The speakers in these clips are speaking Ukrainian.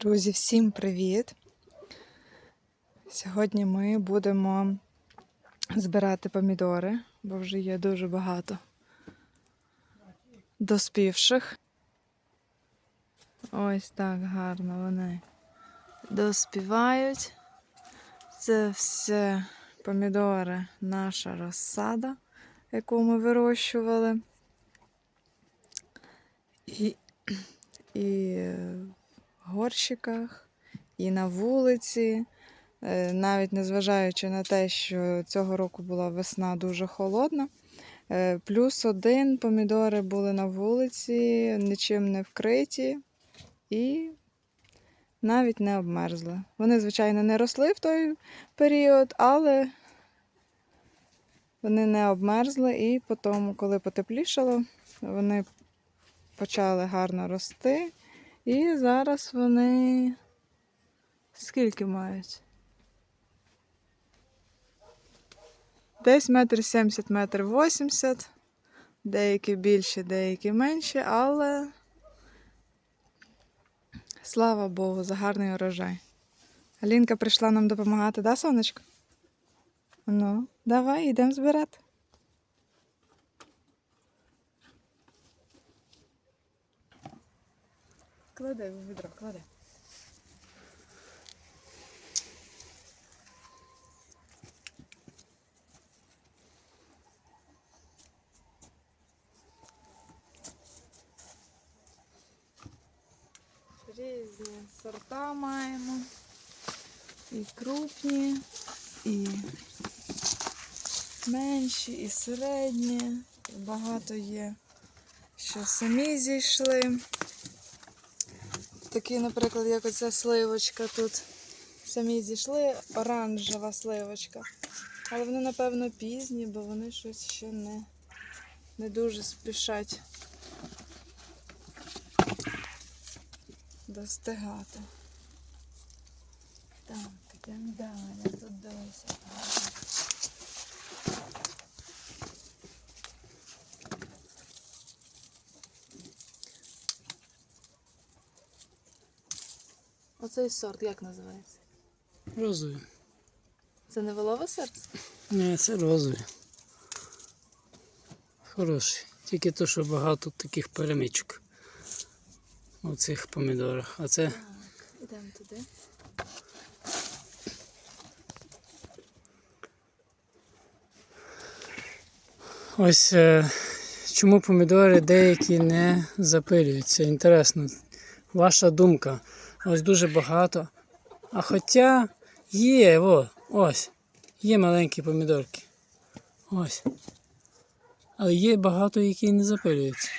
Друзі, всім привіт! Сьогодні ми будемо збирати помідори, бо вже є дуже багато доспівших. Ось так гарно вони доспівають. Це все помідори, наша розсада, яку ми вирощували. І, і горщиках, і на вулиці. Е, Навіть незважаючи на те, що цього року була весна дуже холодна. Е, Плюс один помідори були на вулиці, нічим не вкриті і навіть не обмерзли. Вони, звичайно, не росли в той період, але вони не обмерзли, і потім, коли потеплішало, вони почали гарно рости. І зараз вони скільки мають? Десь метр сімдесят, метр вісімдесят. Деякі більші, деякі менші, але слава Богу, за гарний урожай. Алінка прийшла нам допомагати, да, сонечко? Ну, давай, йдемо збирати. Клади в відро, клади. Різні сорта маємо. І крупні, і менші, і середні. Багато є, що самі зійшли. Такі, наприклад, як оця сливочка тут. Самі зійшли, оранжева сливочка. Але вони, напевно, пізні, бо вони щось ще не, не дуже спішать достигати. Так, йдемо далі. Тут дивися. Оцей сорт як називається? Розові. Це не волове серце? Ні, це розові. Хороші. Тільки то, що багато таких перемичок у цих помідорах. А це Так, ідемо туди. ось е, чому помідори деякі не запилюються. Інтересно. Ваша думка. Ось дуже багато. А хоча є, о, ось, є маленькі помідорки. Ось. Але є багато, які не запилюються.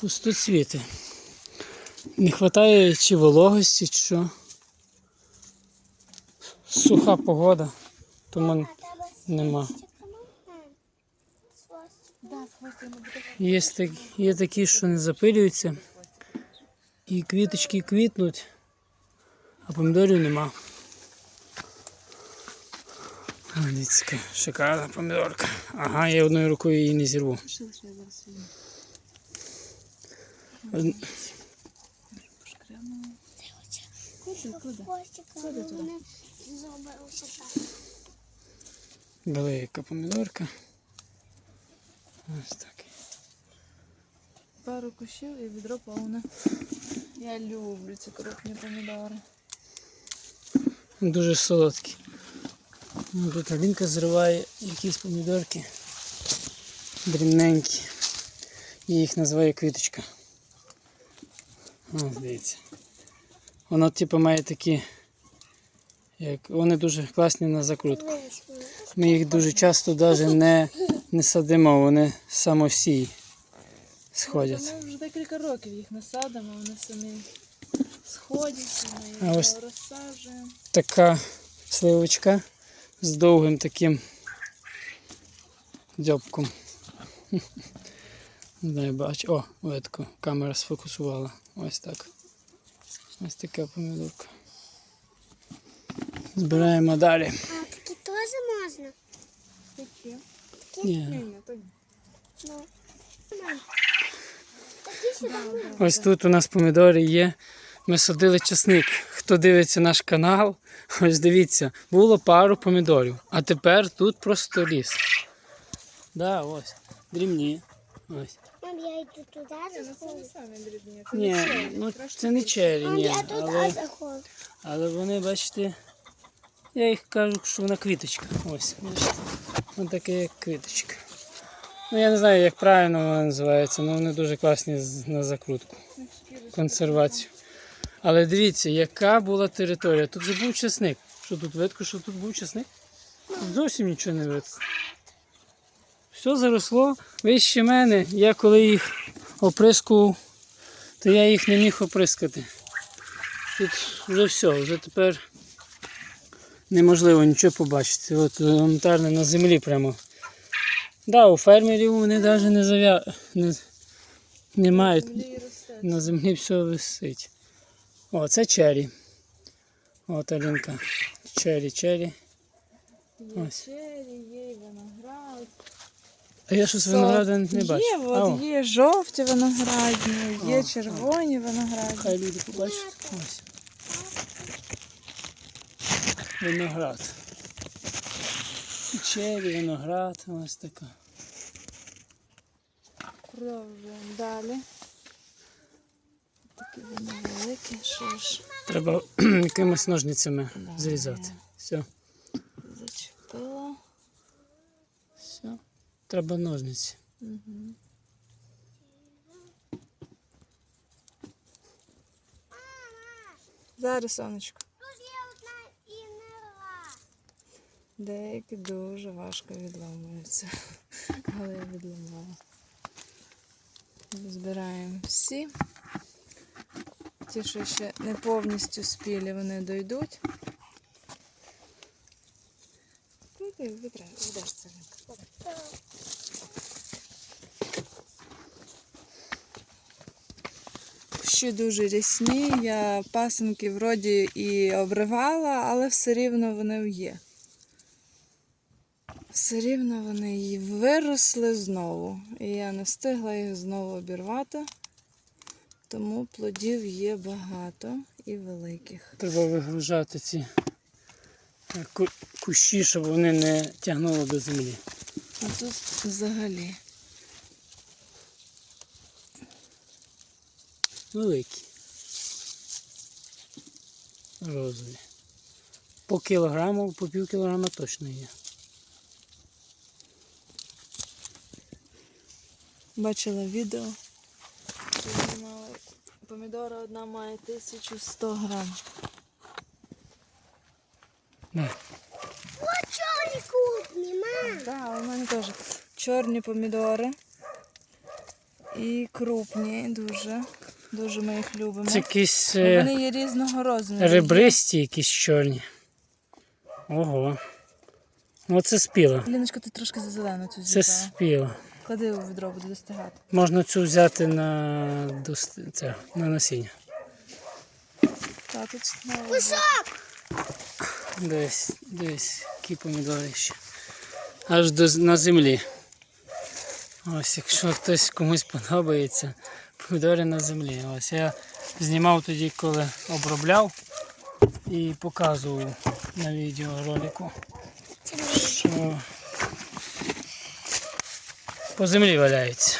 Пустоцвіти. Не вистачає чи вологості, чи що. Суха погода, тому нема. Є такі, що не запилюються, і квіточки квітнуть, а помідорів нема. Дивіться, шикарна помідорка. Ага, я одною рукою її не зірву. Велика помідорка. Ось так. Пару кущів і відро повне. Я люблю ці крупні помідори. Дуже солодкі. Ну, Тут Алінка зриває якісь помідорки дрібненькі. І їх називає квіточка. О, дивіться. Воно типу має такі, як вони дуже класні на закрутку. Ми їх дуже часто навіть не, не садимо, вони самосій сходять. Ми вже декілька років їх насадимо, вони самі сходяться, ми їх ось- розсаджуємо. така сливочка з довгим таким дзьобком. Не знаю, бачу. О, ветку. Камера сфокусувала. Ось так. Ось така помідорка. Збираємо далі. А такі теж можна? Такі. Ні. Ні, ні, то ні. Ну. Ось тут у нас помідори є. Ми садили часник. Хто дивиться наш канал, ось дивіться, було пару помідорів, а тепер тут просто ліс. Да, ось. Дрібні. Ось. Мам, я йду туди заходжу. Ні, ну це не чері, ні. Але, але вони, бачите, я їх кажу, що вона квіточка. Ось, бачите. Ось таке як квіточка. Ну я не знаю, як правильно вона називається, але вони дуже класні на закрутку. Консервацію. Але дивіться, яка була територія. Тут же був часник. Що тут видко, що тут був часник? Тут зовсім нічого не видно. Все заросло вище мене. Я коли їх оприскував, то я їх не міг оприскати. Тут вже все, вже тепер неможливо нічого побачити. От елементарно на землі прямо. Да, у фермерів вони навіть не зав'я... не... не мають. На землі все висить. О, це чері. От Алінка. Чері, чері. Є Ось. чері, є виноград. А я щось винограду не бачу. Є, от, о, є жовті виноградні, є О, червоні виноградні. Хай люди побачать. Ось. Виноград. Чері, виноград, ось така. Продовжуємо далі. Такі вони великі, що ж Треба якимись ножницями зрізати. Все, зачепила. все. Треба ножниці. Угу. Зараз, сонечко. Деякі дуже важко відламуються. Але я відламала. Збираємо всі. Ті, що ще не повністю спілі, вони дойдуть. Ну. Кущі дуже рясні. Я пасенки вроді і обривала, але все рівно вони є. Все рівно вони її виросли знову. І я не встигла їх знову обірвати. Тому плодів є багато і великих. Треба вигружати ці е, кущі, щоб вони не тягнули до землі. А тут взагалі. Великі. Розові. По кілограму, по пів кілограма точно є. Бачила відео. що знімали. Помідора одна має 1100 грам. Да. Ось чорні крупні, мам. Так, у мене теж чорні помідори. І крупні дуже. Дуже ми їх любимо. Це якісь Ну, е, Вони є різного розміру. ребристі, якісь чорні. Ого. Ну це спіло. Ліночка, ти трошки за зелену цю Це зібрала. спіло. Клади у відро, буде достигати. Можна цю взяти на, це, на насіння. Та тут знову. Кусок. Десь, десь, які помідори ще. Аж до, на землі. Ось, якщо хтось комусь подобається, помідори на землі. Ось я знімав тоді, коли обробляв і показував на відеоролику, що по землі валяється.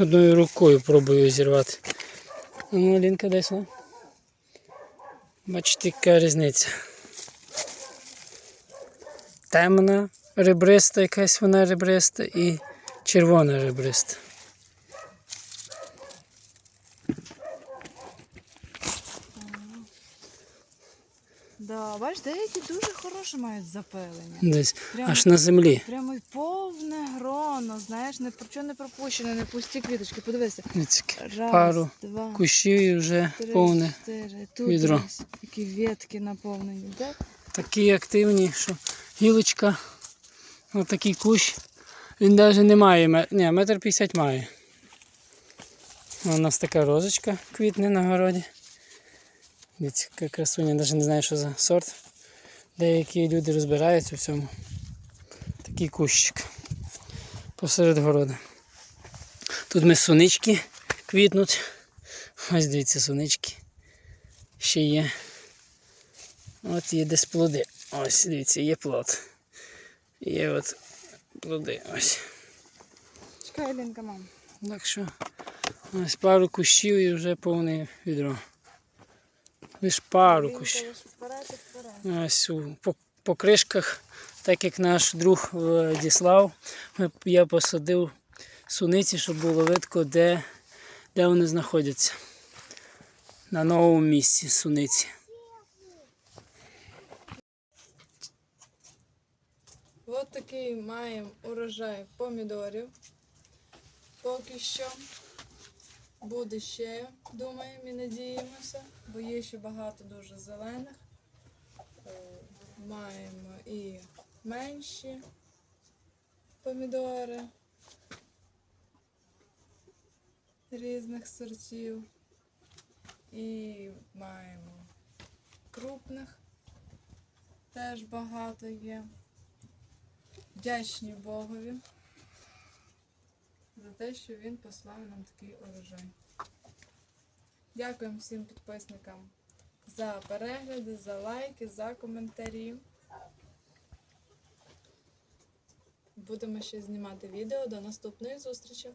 Одною рукою пробую зірвати. Ну, Лінка, десь. Ну. Бачите, яка різниця. Темна, ребриста, якась вона ребриста і червона ребриста. Да, бач, деякі дуже мають запилення. Десь Прямо- аж на землі. Прямо й повне гроно, знаєш, не, чого не пропущено, не пусті квіточки. Подивися. Раз, Пару два, Кущів і вже три, повне. чотири. Тут відро. такі ветки наповнені. Так? Такі активні, що гілочка, отакий кущ. Він навіть не має, ні, метр п'ятдесят має. У нас така розочка квітне на городі. Дивіться, яка красуня, навіть не знаю, що за сорт. Деякі люди розбираються в цьому. Такий кущик. посеред города. Тут ми сунички квітнуть. Ось дивіться, сунички. Ще є. От є десь плоди. Ось, дивіться, є плод. Є от плоди. Ось. Чекай, Лінка, мам. Так що ось пару кущів і вже повне відро. Лиш пару кущів. Вперед і вперед. Ось у, по, по кришках, так як наш друг е, діслав, я посадив суниці, щоб було видко, де, де вони знаходяться. На новому місці суниці. От такий маємо урожай помідорів. Поки що буде ще, думаємо і надіємося, бо є ще багато дуже зелених. Маємо і менші помідори різних сортів. І маємо крупних, теж багато є вдячні Богові за те, що він послав нам такий урожай. Дякуємо всім підписникам за перегляди, за лайки, за коментарі. Будемо ще знімати відео. До наступної зустрічі!